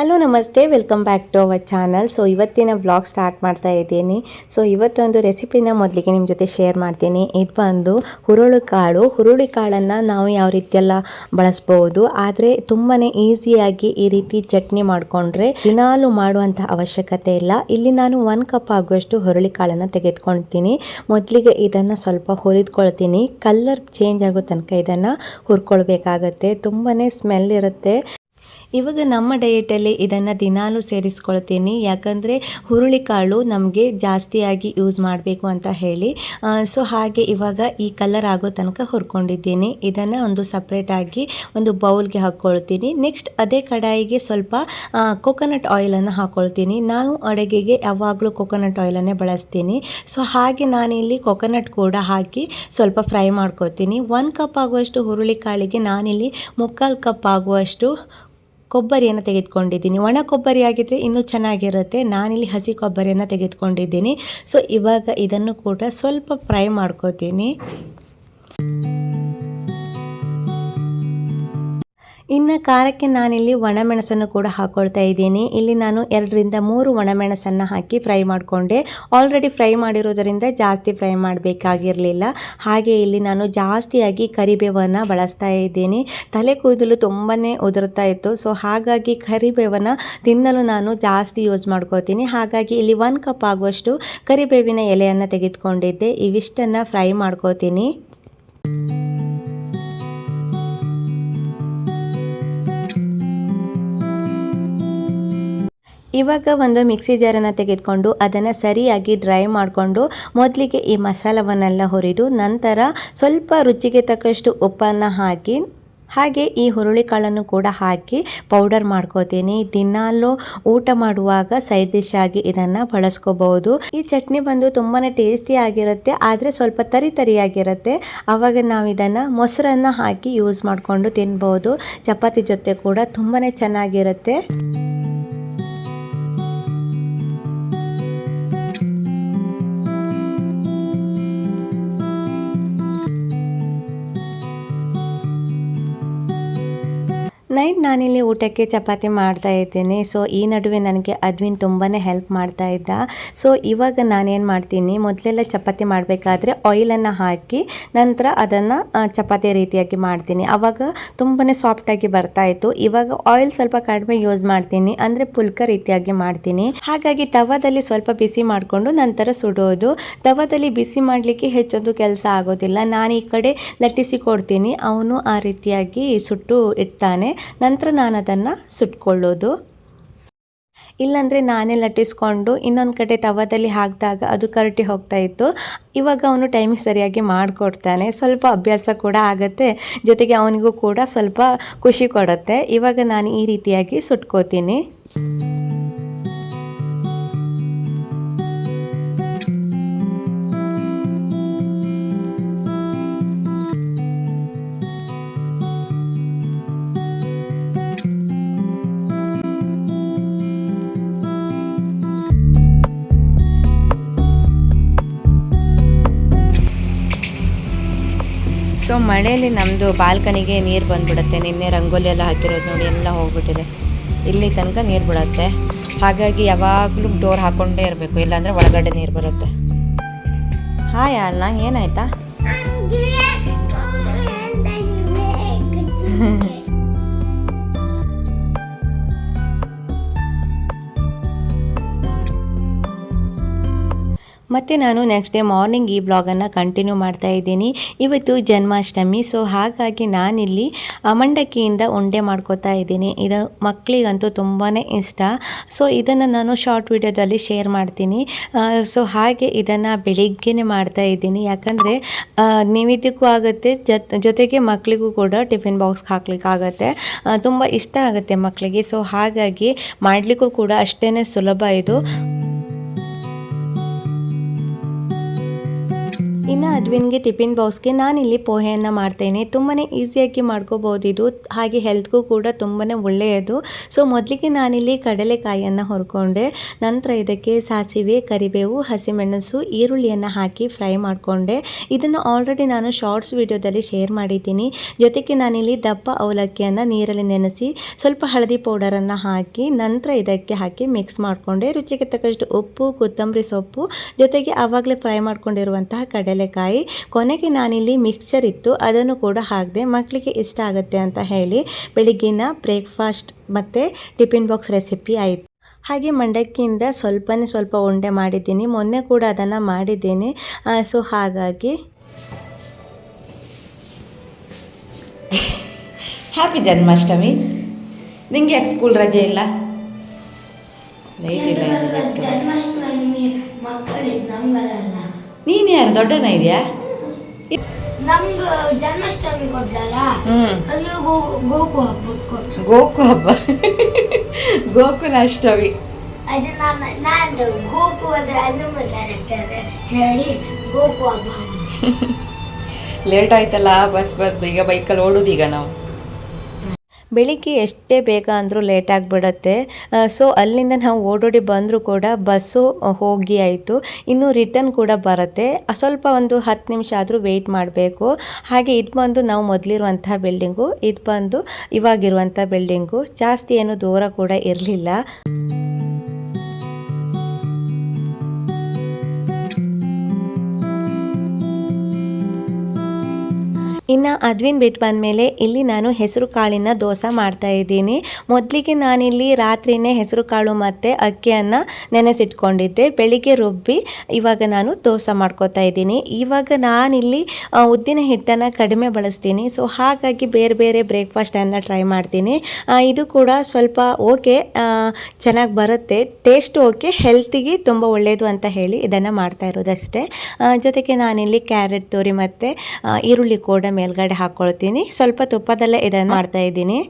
Hello ನಮಸ್ತೆ. Welcome back to our channel so ಇವತ್ತಿನ blog start ಮಾಡ್ತಾ ಇದ್ದೀನಿ. ಸೊ ಇವತ್ತೊಂದು ರೆಸಿಪಿನ ಮೊದಲಿಗೆ ನಿಮ್ಮ ಜೊತೆ ಶೇರ್ ಮಾಡ್ತೀನಿ. ಇದು ಬಂದು ಹುರುಳಿ ಕಾಳು. ಹುರುಳಿ ಕಾಳನ್ನು ನಾವು ಯಾವ ರೀತಿಯೆಲ್ಲ ಬಳಸ್ಬೋದು, ಆದರೆ ತುಂಬಾ ಈಸಿಯಾಗಿ ಈ ರೀತಿ ಚಟ್ನಿ ಮಾಡಿಕೊಂಡ್ರೆ ದಿನಾಲು ಮಾಡುವಂಥ ಅವಶ್ಯಕತೆ ಇಲ್ಲ. ಇಲ್ಲಿ ನಾನು ಒನ್ ಕಪ್ ಆಗುವಷ್ಟು ಹುರುಳಿ ಕಾಳನ್ನು ತೆಗೆದುಕೊಳ್ತೀನಿ ಮೊದಲಿಗೆ ಇದನ್ನು ಸ್ವಲ್ಪ ಹುರಿದ್ಕೊಳ್ತೀನಿ. ಕಲರ್ ಚೇಂಜ್ ಆಗೋ ತನಕ ಇದನ್ನು ಹುರ್ಕೊಳ್ಬೇಕಾಗತ್ತೆ. ತುಂಬಾ ಸ್ಮೆಲ್ ಇರುತ್ತೆ. ಇವಾಗ ನಮ್ಮ ಡಯಟಲ್ಲಿ ಇದನ್ನು ದಿನಾಲೂ ಸೇರಿಸ್ಕೊಳ್ತೀನಿ. ಯಾಕಂದರೆ ಹುರುಳಿಕಾಳು ನಮಗೆ ಜಾಸ್ತಿಯಾಗಿ ಯೂಸ್ ಮಾಡಬೇಕು ಅಂತ ಹೇಳಿ. ಸೊ ಹಾಗೆ ಇವಾಗ ಈ ಕಲರ್ ಆಗೋ ತನಕ ಹುರ್ಕೊಂಡಿದ್ದೀನಿ. ಇದನ್ನು ಒಂದು ಸಪ್ರೇಟಾಗಿ ಒಂದು ಬೌಲ್ಗೆ ಹಾಕ್ಕೊಳ್ತೀನಿ ನೆಕ್ಸ್ಟ್ ಅದೇ ಕಡಾಯಿಗೆ ಸ್ವಲ್ಪ ಕೊಕೊನಟ್ ಆಯಿಲನ್ನು ಹಾಕ್ಕೊಳ್ತೀನಿ ನಾನು ಅಡುಗೆಗೆ ಯಾವಾಗಲೂ ಕೊಕೊನಟ್ ಆಯಿಲನ್ನೇ ಬಳಸ್ತೀನಿ. ಸೊ ಹಾಗೆ ನಾನಿಲ್ಲಿ ಕೊಕೊನಟ್ ಕೂಡ ಹಾಕಿ ಸ್ವಲ್ಪ ಫ್ರೈ ಮಾಡ್ಕೋತೀನಿ ಒಂದು ಕಪ್ ಆಗುವಷ್ಟು ಹುರುಳಿಕಾಳಿಗೆ ನಾನಿಲ್ಲಿ ಮುಕ್ಕಾಲು ಕಪ್ ಆಗುವಷ್ಟು ಕೊಬ್ಬರಿಯನ್ನು ತೆಗೆದುಕೊಂಡಿದ್ದೀನಿ. ಒಣ ಕೊಬ್ಬರಿ ಆಗಿದ್ದರೆ ಇನ್ನೂ ಚೆನ್ನಾಗಿರುತ್ತೆ. ನಾನಿಲ್ಲಿ ಹಸಿ ಕೊಬ್ಬರಿಯನ್ನು ತೆಗೆದುಕೊಂಡಿದ್ದೀನಿ. ಸೊ ಇವಾಗ ಇದನ್ನು ಕೂಡ ಸ್ವಲ್ಪ ಫ್ರೈ ಮಾಡ್ಕೋತೀನಿ. ಇನ್ನು ಖಾರಕ್ಕೆ ನಾನಿಲ್ಲಿ ಒಣಮೆಣಸನ್ನು ಕೂಡ ಹಾಕ್ಕೊಳ್ತಾ ಇದ್ದೀನಿ. ಇಲ್ಲಿ ನಾನು ಎರಡರಿಂದ ಮೂರು ಒಣಮೆಣಸನ್ನು ಹಾಕಿ ಫ್ರೈ ಮಾಡಿಕೊಂಡೆ. ಆಲ್ರೆಡಿ ಫ್ರೈ ಮಾಡಿರೋದರಿಂದ ಜಾಸ್ತಿ ಫ್ರೈ ಮಾಡಬೇಕಾಗಿರಲಿಲ್ಲ. ಹಾಗೆ ಇಲ್ಲಿ ನಾನು ಜಾಸ್ತಿಯಾಗಿ ಕರಿಬೇವನ್ನು ಬಳಸ್ತಾ ಇದ್ದೀನಿ. ತಲೆ ಕೂದಲು ತುಂಬಾ ಉದುರ್ತಾ ಇತ್ತು. ಸೊ ಹಾಗಾಗಿ ಕರಿಬೇವನ್ನು ತಿನ್ನಲು ನಾನು ಜಾಸ್ತಿ ಯೂಸ್ ಮಾಡ್ಕೋತೀನಿ ಹಾಗಾಗಿ ಇಲ್ಲಿ ಒಂದು ಕಪ್ ಆಗುವಷ್ಟು ಕರಿಬೇವಿನ ಎಲೆಯನ್ನು ತೆಗೆದುಕೊಂಡಿದ್ದೆ. ಇವಿಷ್ಟನ್ನು ಫ್ರೈ ಮಾಡ್ಕೋತೀನಿ ಇವಾಗ ಒಂದು ಮಿಕ್ಸಿ ಜಾರನ್ನು ತೆಗೆದುಕೊಂಡು ಅದನ್ನು ಸರಿಯಾಗಿ ಡ್ರೈ ಮಾಡಿಕೊಂಡು ಮೊದಲಿಗೆ ಈ ಮಸಾಲವನ್ನೆಲ್ಲ ಹುರಿದು ನಂತರ ಸ್ವಲ್ಪ ರುಚಿಗೆ ತಕ್ಕಷ್ಟು ಉಪ್ಪನ್ನು ಹಾಕಿ, ಹಾಗೆ ಈ ಹುರುಳಿಕಾಳನ್ನು ಕೂಡ ಹಾಕಿ ಪೌಡರ್ ಮಾಡ್ಕೋತೀನಿ. ದಿನಾಲೂ ಊಟ ಮಾಡುವಾಗ ಸೈಡ್ ಡಿಶ್ ಆಗಿ ಇದನ್ನು ಬಳಸ್ಕೋಬಹುದು. ಈ ಚಟ್ನಿ ಬಂದು ತುಂಬಾ ಟೇಸ್ಟಿ ಆಗಿರುತ್ತೆ, ಆದರೆ ಸ್ವಲ್ಪ ತರಿ ತರಿಯಾಗಿರುತ್ತೆ. ಆವಾಗ ನಾವು ಇದನ್ನು ಮೊಸರನ್ನು ಹಾಕಿ ಯೂಸ್ ಮಾಡಿಕೊಂಡು ತಿನ್ಬೋದು. ಚಪಾತಿ ಜೊತೆ ಕೂಡ ತುಂಬಾ ಚೆನ್ನಾಗಿರುತ್ತೆ. ನಾನಿಲ್ಲಿ ಊಟಕ್ಕೆ ಚಪಾತಿ ಮಾಡ್ತಾ ಇದ್ದೀನಿ. ಸೊ ಈ ನಡುವೆ ನನಗೆ ಅದ್ವಿನ್ ತುಂಬಾ ಹೆಲ್ಪ್ ಮಾಡ್ತಾ ಇದ್ದ. ಸೊ ಇವಾಗ ನಾನೇನು ಮಾಡ್ತೀನಿ, ಮೊದಲೆಲ್ಲ ಚಪಾತಿ ಮಾಡಬೇಕಾದ್ರೆ ಆಯಿಲನ್ನು ಹಾಕಿ ನಂತರ ಅದನ್ನು ಚಪಾತಿ ರೀತಿಯಾಗಿ ಮಾಡ್ತೀನಿ. ಆವಾಗ ತುಂಬಾ ಸಾಫ್ಟಾಗಿ ಬರ್ತಾ ಇತ್ತು. ಇವಾಗ ಆಯಿಲ್ ಸ್ವಲ್ಪ ಕಡಿಮೆ ಯೂಸ್ ಮಾಡ್ತೀನಿ, ಅಂದರೆ ಪುಲ್ಕ ರೀತಿಯಾಗಿ ಮಾಡ್ತೀನಿ. ಹಾಗಾಗಿ ತವದಲ್ಲಿ ಸ್ವಲ್ಪ ಬಿಸಿ ಮಾಡಿಕೊಂಡು ನಂತರ ಸುಡೋದು. ತವದಲ್ಲಿ ಬಿಸಿ ಮಾಡಲಿಕ್ಕೆ ಹೆಚ್ಚೊಂದು ಕೆಲಸ ಆಗೋದಿಲ್ಲ. ನಾನು ಈ ಕಡೆ ಲಟ್ಟಿಸಿ ಕೊಡ್ತೀನಿ. ಅವನು ಆ ರೀತಿಯಾಗಿ ಸುಟ್ಟು ಇಡ್ತಾನೆ. ನಂತರ ನಾನು ಅದನ್ನು ಸುಟ್ಕೊಳ್ಳೋದು. ಇಲ್ಲಾಂದರೆ ನಾನೇ ಲಟ್ಟಿಸ್ಕೊಂಡು ಇನ್ನೊಂದು ಕಡೆ ತವದಲ್ಲಿ ಹಾಕಿದಾಗ ಅದು ಕರಟಿ ಹೋಗ್ತಾ ಇತ್ತು. ಇವಾಗ ಅವನು ಟೈಮಿಗೆ ಸರಿಯಾಗಿ ಮಾಡಿಕೊಡ್ತಾನೆ. ಸ್ವಲ್ಪ ಅಭ್ಯಾಸ ಕೂಡ ಆಗುತ್ತೆ. ಜೊತೆಗೆ ಅವನಿಗೂ ಕೂಡ ಸ್ವಲ್ಪ ಖುಷಿ ಕೊಡುತ್ತೆ. ಇವಾಗ ನಾನು ಈ ರೀತಿಯಾಗಿ ಸುಟ್ಕೋತೀನಿ. ಸೊ ಮಳೆಯಲ್ಲಿ ನಮ್ಮದು ಬಾಲ್ಕನಿಗೆ ನೀರು ಬಂದ್ಬಿಡುತ್ತೆ. ನಿನ್ನೆ ರಂಗೋಲಿ ಎಲ್ಲ ಹಾಕಿರೋದು ನೋಡಿ, ಎಲ್ಲ ಹೋಗ್ಬಿಟ್ಟಿದೆ. ಇಲ್ಲಿ ತನಕ ನೀರು ಬಿಡುತ್ತೆ. ಹಾಗಾಗಿ ಯಾವಾಗಲೂ ಡೋರ್ ಹಾಕ್ಕೊಂಡೇ ಇರಬೇಕು. ಇಲ್ಲಾಂದರೆ ಒಳಗಡೆ ನೀರು ಬರುತ್ತೆ. ಹಾಯ್ ಅಣ್ಣ. ಏನಾಯ್ತಾ? ಮತ್ತು ನಾನು ನೆಕ್ಸ್ಟ್ ಡೇ ಮಾರ್ನಿಂಗ್ ಈ ಬ್ಲಾಗನ್ನು ಕಂಟಿನ್ಯೂ ಮಾಡ್ತಾ ಇದ್ದೀನಿ. ಇವತ್ತು ಜನ್ಮಾಷ್ಟಮಿ ಸೊ ಹಾಗಾಗಿ ನಾನಿಲ್ಲಿ ಮಂಡಕ್ಕಿಯಿಂದ ಉಂಡೆ ಮಾಡ್ಕೋತಾ ಇದ್ದೀನಿ. ಇದು ಮಕ್ಕಳಿಗಂತೂ ತುಂಬಾ ಇಷ್ಟ. ಸೊ ಇದನ್ನು ನಾನು ಶಾರ್ಟ್ ವಿಡಿಯೋದಲ್ಲಿ ಶೇರ್ ಮಾಡ್ತೀನಿ. ಸೊ ಹಾಗೆ ಇದನ್ನು ಬೆಳಿಗ್ಗೆನೇ ಮಾಡ್ತಾ ಇದ್ದೀನಿ. ಯಾಕಂದರೆ ನೈವೇದ್ಯಕ್ಕೂ ಆಗುತ್ತೆ ಜೊತೆಗೆ ಮಕ್ಕಳಿಗೂ ಕೂಡ ಟಿಫಿನ್ ಬಾಕ್ಸ್ಗೆ ಹಾಕ್ಲಿಕ್ಕಾಗತ್ತೆ ತುಂಬ ಇಷ್ಟ ಆಗುತ್ತೆ ಮಕ್ಕಳಿಗೆ ಸೊ ಹಾಗಾಗಿ ಮಾಡಲಿಕ್ಕೂ ಕೂಡ ಅಷ್ಟೇ ಸುಲಭ ಇದು. ಇನ್ನು ಅದ್ವಿನ್ಗೆ ಟಿಫಿನ್ ಬಾಕ್ಸ್ಗೆ ನಾನಿಲ್ಲಿ ಪೋಹೆಯನ್ನು ಮಾಡ್ತೇನೆ. ತುಂಬಾ ಈಸಿಯಾಗಿ ಮಾಡ್ಕೋಬೋದು ಇದು. ಹಾಗೆ ಹೆಲ್ತ್ಗೂ ಕೂಡ ತುಂಬಾ ಒಳ್ಳೆಯದು. ಸೊ, ಮೊದಲಿಗೆ ನಾನಿಲ್ಲಿ ಕಡಲೆಕಾಯಿಯನ್ನು ಹುರ್ಕೊಂಡೆ. ನಂತರ ಇದಕ್ಕೆ ಸಾಸಿವೆ, ಕರಿಬೇವು, ಹಸಿಮೆಣಸು, ಈರುಳ್ಳಿಯನ್ನು ಹಾಕಿ ಫ್ರೈ ಮಾಡಿಕೊಂಡೆ. ಇದನ್ನು ಆಲ್ರೆಡಿ ನಾನು ಶಾರ್ಟ್ಸ್ ವಿಡಿಯೋದಲ್ಲಿ ಶೇರ್ ಮಾಡಿದ್ದೀನಿ. ಜೊತೆಗೆ ನಾನಿಲ್ಲಿ ದಪ್ಪ ಅವಲಕ್ಕಿಯನ್ನು ನೀರಲ್ಲಿ ನೆನೆಸಿ ಸ್ವಲ್ಪ ಹಳದಿ ಪೌಡರನ್ನು ಹಾಕಿ ನಂತರ ಇದಕ್ಕೆ ಹಾಕಿ ಮಿಕ್ಸ್ ಮಾಡಿಕೊಂಡೆ. ರುಚಿಗೆ ತಕ್ಕಷ್ಟು ಉಪ್ಪು, ಕೊತ್ತಂಬರಿ ಸೊಪ್ಪು, ಜೊತೆಗೆ ಆವಾಗಲೇ ಫ್ರೈ ಮಾಡ್ಕೊಂಡಿರುವಂತಹ ಕಡಲೆಕಾಯಿ ಕೊನೆಗೆ ನಾನಿಲ್ಲಿ ಮಿಕ್ಸ್ಚರ್ ಇತ್ತು ಅದನ್ನು ಕೂಡ ಹಾಕಿದೆ ಮಕ್ಕಳಿಗೆ ಇಷ್ಟ ಆಗುತ್ತೆ ಅಂತ ಹೇಳಿ ಬೆಳಿಗ್ಗಿನ ಬ್ರೇಕ್ಫಾಸ್ಟ್ ಮತ್ತು ಟಿಫಿನ್ ಬಾಕ್ಸ್ ರೆಸಿಪಿ ಆಯಿತು. ಹಾಗೆ ಮಂಡಕ್ಕಿಯಿಂದ ಸ್ವಲ್ಪನೇ ಸ್ವಲ್ಪ ಉಂಡೆ ಮಾಡಿದ್ದೀನಿ. ಮೊನ್ನೆ ಕೂಡ ಅದನ್ನು ಮಾಡಿದ್ದೀನಿ. ಸೊ ಹಾಗಾಗಿ ಹ್ಯಾಪಿ ಜನ್ಮಾಷ್ಟಮಿ ನಿಂಗೆ ಯಾಕೆ ಸ್ಕೂಲ್ ರಜೆ ಇಲ್ಲ? ಲೈಟ್ ಇಲ್ಲ ಇನ್ನು ಬಿಟ್ಟು. ಜನ್ಮಾಷ್ಟಮಿ ಮಕ್ಕಳಿಗೆ ನಮ್ಗಲ್ಲ ನೀನು ಯಾರು ದೊಡ್ಡನ ಇದೆಯಾ? ನಮ್ಗೆ ಜನ್ಮಾಷ್ಟಮಿ ಕೊಟ್ಟಲ್ಲ ಗೋಕು ಹಬ್ಬ ಗೋಕು ಹಬ್ಬ? ಗೋಕುಲ ಅಷ್ಟಮಿ ಅದು ನಾನು ನಾನು ಗೋಕು ಅದು ಕ್ಯಾರೆಕ್ಟರ್ ಹೇಳಿ ಗೋಕು ಹಬ್ಬ. ಲೇಟ್ ಆಯ್ತಲ್ಲ ಬಸ್ ಬಂದು ಈಗ ಬೈಕಲ್ಲಿ ಓಡೋದು ಈಗ ನಾವು. ಬೆಳಿಗ್ಗೆ ಎಷ್ಟೇ ಬೇಗ ಅಂದರೂ ಲೇಟ್ ಆಗಿಬಿಡತ್ತೆ. ಸೊ ಅಲ್ಲಿಂದ ನಾವು ಓಡೋಡಿ ಬಂದರೂ ಕೂಡ ಬಸ್ಸು ಹೋಗಿ ಆಯಿತು. ಇನ್ನು ರಿಟರ್ನ್ ಕೂಡ ಬರುತ್ತೆ. ಸ್ವಲ್ಪ ಒಂದು ಹತ್ತು ನಿಮಿಷ ಆದರೂ ವೆಯ್ಟ್ ಮಾಡಬೇಕು. ಹಾಗೆ ಇದು ಬಂದು ನಾವು ಮೊದಲಿರುವಂಥ ಬಿಲ್ಡಿಂಗು ಇದು ಬಂದು ಇವಾಗಿರುವಂಥ ಬಿಲ್ಡಿಂಗು ಜಾಸ್ತಿ ಏನು ದೂರ ಕೂಡ ಇರಲಿಲ್ಲ. ಇನ್ನು ಅದ್ವಿನ್ ಬಿಟ್ಟು ಬಂದಮೇಲೆ ಇಲ್ಲಿ ನಾನು ಹೆಸರು ಕಾಳಿನ ದೋಸೆ ಮಾಡ್ತಾ ಇದ್ದೀನಿ. ಮೊದಲಿಗೆ ನಾನಿಲ್ಲಿ ರಾತ್ರಿನೇ ಹೆಸರು ಕಾಳು ಮತ್ತು ಅಕ್ಕಿಯನ್ನು ನೆನೆಸಿಟ್ಕೊಂಡಿದ್ದೆ. ಬೆಳಿಗ್ಗೆ ರುಬ್ಬಿ ಇವಾಗ ನಾನು ದೋಸೆ ಮಾಡ್ಕೋತಾ ಇದ್ದೀನಿ. ಇವಾಗ ನಾನಿಲ್ಲಿ ಉದ್ದಿನ ಹಿಟ್ಟನ್ನು ಕಡಿಮೆ ಬಳಸ್ತೀನಿ. ಸೊ, ಹಾಗಾಗಿ ಬೇರೆ ಬೇರೆ ಬ್ರೇಕ್ಫಾಸ್ಟನ್ನು ಟ್ರೈ ಮಾಡ್ತೀನಿ. ಇದು ಕೂಡ ಸ್ವಲ್ಪ ಓಕೆ ಚೆನ್ನಾಗಿ ಬರುತ್ತೆ. ಟೇಸ್ಟ್ ಓಕೆ ಹೆಲ್ತಿಗೆ ತುಂಬ ಒಳ್ಳೆಯದು ಅಂತ ಹೇಳಿ ಇದನ್ನು ಮಾಡ್ತಾ ಇರೋದಷ್ಟೇ. ಜೊತೆಗೆ ನಾನಿಲ್ಲಿ ಕ್ಯಾರೆಟ್ ತೋರಿ ಮತ್ತು ಈರುಳ್ಳಿ ಕೂಡ ಮೇಲ್ಗಡೆ ಹಾಕ್ಕೊಳ್ತೀನಿ ಸ್ವಲ್ಪ ತುಪ್ಪದಲ್ಲೇ ಇದನ್ನು ಮಾಡ್ತಾ ಇದ್ದೀನಿ.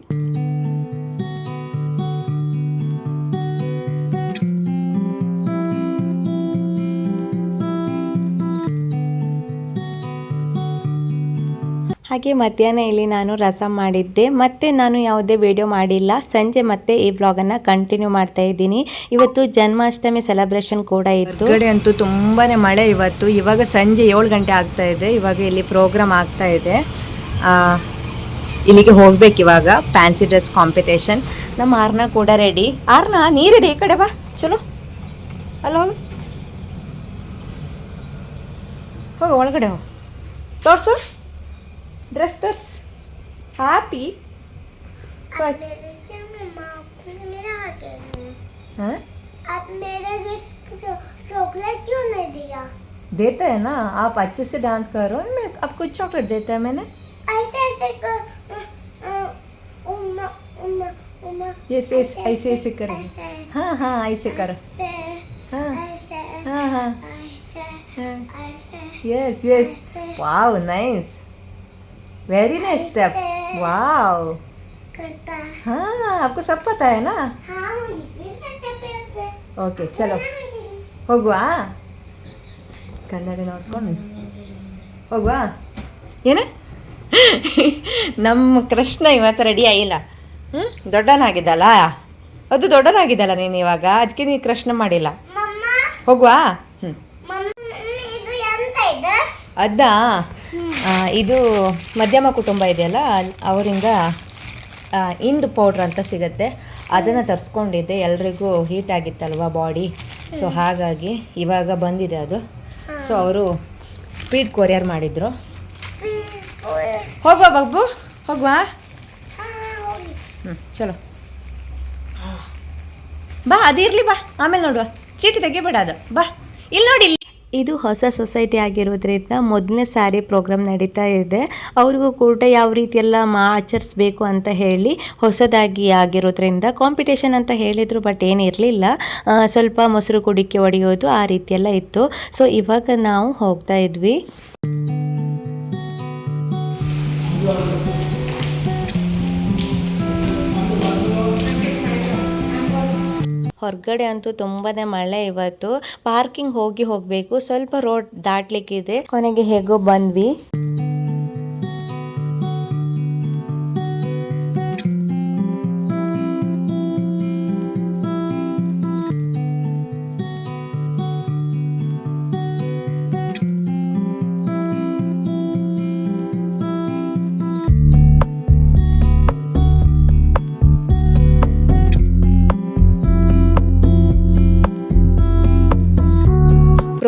ಹಾಗೆ ಮಧ್ಯಾಹ್ನ ಇಲ್ಲಿ ನಾನು ರಸಂ ಮಾಡಿದ್ದೆ. ಮತ್ತೆ ನಾನು ಯಾವುದೇ ವಿಡಿಯೋ ಮಾಡಿಲ್ಲ. ಸಂಜೆ ಮತ್ತೆ ಈ ಬ್ಲಾಗನ್ನು ಕಂಟಿನ್ಯೂ ಮಾಡ್ತಾ ಇದ್ದೀನಿ. ಇವತ್ತು ಜನ್ಮಾಷ್ಟಮಿ ಸೆಲೆಬ್ರೇಷನ್ ಕೂಡ ಇತ್ತು. ಕಡೆ ಅಂತೂ ತುಂಬಾ ಮಳೆ ಇವತ್ತು. ಇವಾಗ ಸಂಜೆ ಏಳು ಗಂಟೆ ಆಗ್ತಾ ಇದೆ. ಇವಾಗ ಇಲ್ಲಿ ಪ್ರೋಗ್ರಾಮ್ ಆಗ್ತಾ ಇದೆ. ಇಲ್ಲಿಗೆ ಹೋಗ್ಬೇಕು ಇವಾಗ. ಫ್ಯಾನ್ಸಿ ಡ್ರೆಸ್ ಕಾಂಪಿಟೇಷನ್ ನಮ್ಮ ಆರ್ನ ಕೂಡ ರೆಡಿ ಆರ್ನ ನೀರಿದೆ ಈ ಕಡೆ ಬಾ. ಚಲೋ. ಅಲೋ. ಹೋಗ ಒಳಗಡೆ ಹೋಗ. ತೋರ್ಸು. ಡ್ರೆಸ್ ತೋರ್ಸು ಹ್ಯಾಪಿ ಸೊ ಹಾಂ आप मेरे से चॉकलेट क्यों नहीं दिया देता है ना आप अच्छे से डांस करो मैं आपको चॉकलेट देता है मैंने ऐसे ऐसे कर अ, अ, उम्मा उम्मा उम्मा यस यस ऐसे ऐसे करेंगे ऐसे हाँ हाँ ऐसे करो ऐसे हाँ ऐसे हाँ हाँ ऐसे हाँ ऐसे yes yes wow nice very nice step wow करता है हाँ आपको सब पता है ना हाँ मुझे भी करता पैसे ಓಕೆ ಚಲೋ ಹೋಗುವಾ ಕನ್ನಡಿ ನೋಡ್ಕೊಂಡು ಹೋಗುವಾ ಏನ ನಮ್ಮ ಕೃಷ್ಣ ಇವತ್ತು ರೆಡಿ ಆಗಿಲ್ಲ ಹ್ಞೂ ದೊಡ್ಡನಾಗಿದ್ದಲ್ಲ ಅದು ದೊಡ್ಡದಾಗಿದ್ದಲ್ಲ ನೀನು ಇವಾಗ ಅದಕ್ಕೆ ನೀನು ಕೃಷ್ಣ ಮಾಡಿಲ್ಲ ಮಮ್ಮ ಹೋಗುವಾ ಹ್ಞೂ ಮಮ್ಮ ಇದು ಎಂತ ಇದೆ ಅದಾ ಇದು ಮಧ್ಯಮ ಕುಟುಂಬ ಇದೆಯಲ್ಲ, ಅವರಿಂದ ಇಂದು ಪೌಡ್ರ್ ಅಂತ ಸಿಗುತ್ತೆ. ಅದನ್ನು ತರಿಸ್ಕೊಂಡಿದ್ದೆ, ಎಲ್ರಿಗೂ ಹೀಟ್ ಆಗಿತ್ತಲ್ವ ಬಾಡಿ ಸೊ ಹಾಗಾಗಿ ಇವಾಗ ಬಂದಿದೆ ಅದು. ಸೊ ಅವರು ಸ್ಪೀಡ್ ಕೊರಿಯರ್ ಮಾಡಿದರು. ಹೋಗುವ ಬಬ್ಬು ಹೋಗುವ. ಹ್ಞೂ ಚಲೋ. ಬಾ, ಅದಿರಲಿ ಬಾ. ಆಮೇಲೆ ನೋಡುವ. ಚೀಟಿ ತೆಗಿಬೇಡ ಅದು. ಬಾ ಇಲ್ಲಿ ನೋಡಿ ಇದು ಹೊಸ ಸೊಸೈಟಿ ಆಗಿರೋದ್ರಿಂದ ಮೊದಲನೇ ಸಾರಿ ಪ್ರೋಗ್ರಾಮ್ ನಡೀತಾ ಇದೆ. ಅವ್ರಿಗೂ ಕೂಡ ಯಾವ ರೀತಿ ಎಲ್ಲ ಮಾ ಆಚರಿಸ್ಬೇಕು ಅಂತ ಹೇಳಿ ಹೊಸದಾಗಿ ಆಗಿರೋದ್ರಿಂದ ಕಾಂಪಿಟೇಷನ್ ಅಂತ ಹೇಳಿದರು ಬಟ್ ಏನಿರಲಿಲ್ಲ ಸ್ವಲ್ಪ ಮೊಸರು ಕುಡಿಕೆ ಒಡೆಯೋದು ಆ ರೀತಿಯೆಲ್ಲ ಇತ್ತು. ಸೊ ಇವಾಗ ನಾವು ಹೋಗ್ತಾ ಇದ್ವಿ. ಹೊರಗಡೆ ಅಂತೂ ತುಂಬಾನೇ ಮಳೆ ಇವತ್ತು. ಪಾರ್ಕಿಂಗ್ ಹೋಗಿ ಹೋಗಬೇಕು. ಸ್ವಲ್ಪ ರೋಡ್ ದಾಟ್ಲಿಕ್ಕಿದೆ. ಕೊನೆಗೆ ಹೇಗೋ ಬಂದ್ವಿ.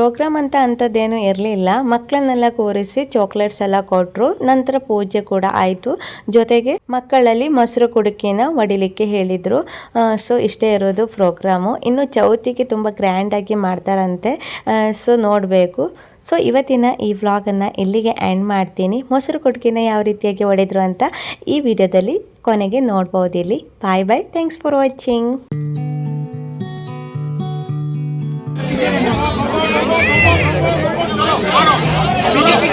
ಪ್ರೋಗ್ರಾಮ್ ಅಂತ ಅಂಥದ್ದೇನು ಇರಲಿಲ್ಲ. ಮಕ್ಕಳನ್ನೆಲ್ಲ ಕೂರಿಸಿ ಚಾಕ್ಲೇಟ್ಸ್ ಎಲ್ಲ ಕೊಟ್ಟರು ನಂತರ ಪೂಜೆ ಕೂಡ ಆಯಿತು. ಜೊತೆಗೆ ಮಕ್ಕಳಲ್ಲಿ ಮೊಸರು ಕುಡುಕಿನ ಒಡಿಲಿಕ್ಕೆ ಹೇಳಿದರು. ಸೊ, ಇಷ್ಟೇ ಇರೋದು ಪ್ರೋಗ್ರಾಮು. ಇನ್ನು ಚೌತಿಗೆ ತುಂಬ ಗ್ರ್ಯಾಂಡಾಗಿ ಮಾಡ್ತಾರಂತೆ. ಸೊ, ನೋಡಬೇಕು. ಸೊ, ಇವತ್ತಿನ ಈ ವ್ಲಾಗನ್ನು ಇಲ್ಲಿಗೆ ಎಂಡ್ ಮಾಡ್ತೀನಿ. ಮೊಸರು ಕುಡುಕಿನ ಯಾವ ರೀತಿಯಾಗಿ ಹೊಡೆದ್ರು ಅಂತ ಈ ವಿಡಿಯೋದಲ್ಲಿ ಕೊನೆಗೆ ನೋಡ್ಬೋದು ಇಲ್ಲಿ bye bye. Thanks for watching. BJP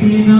Senhor.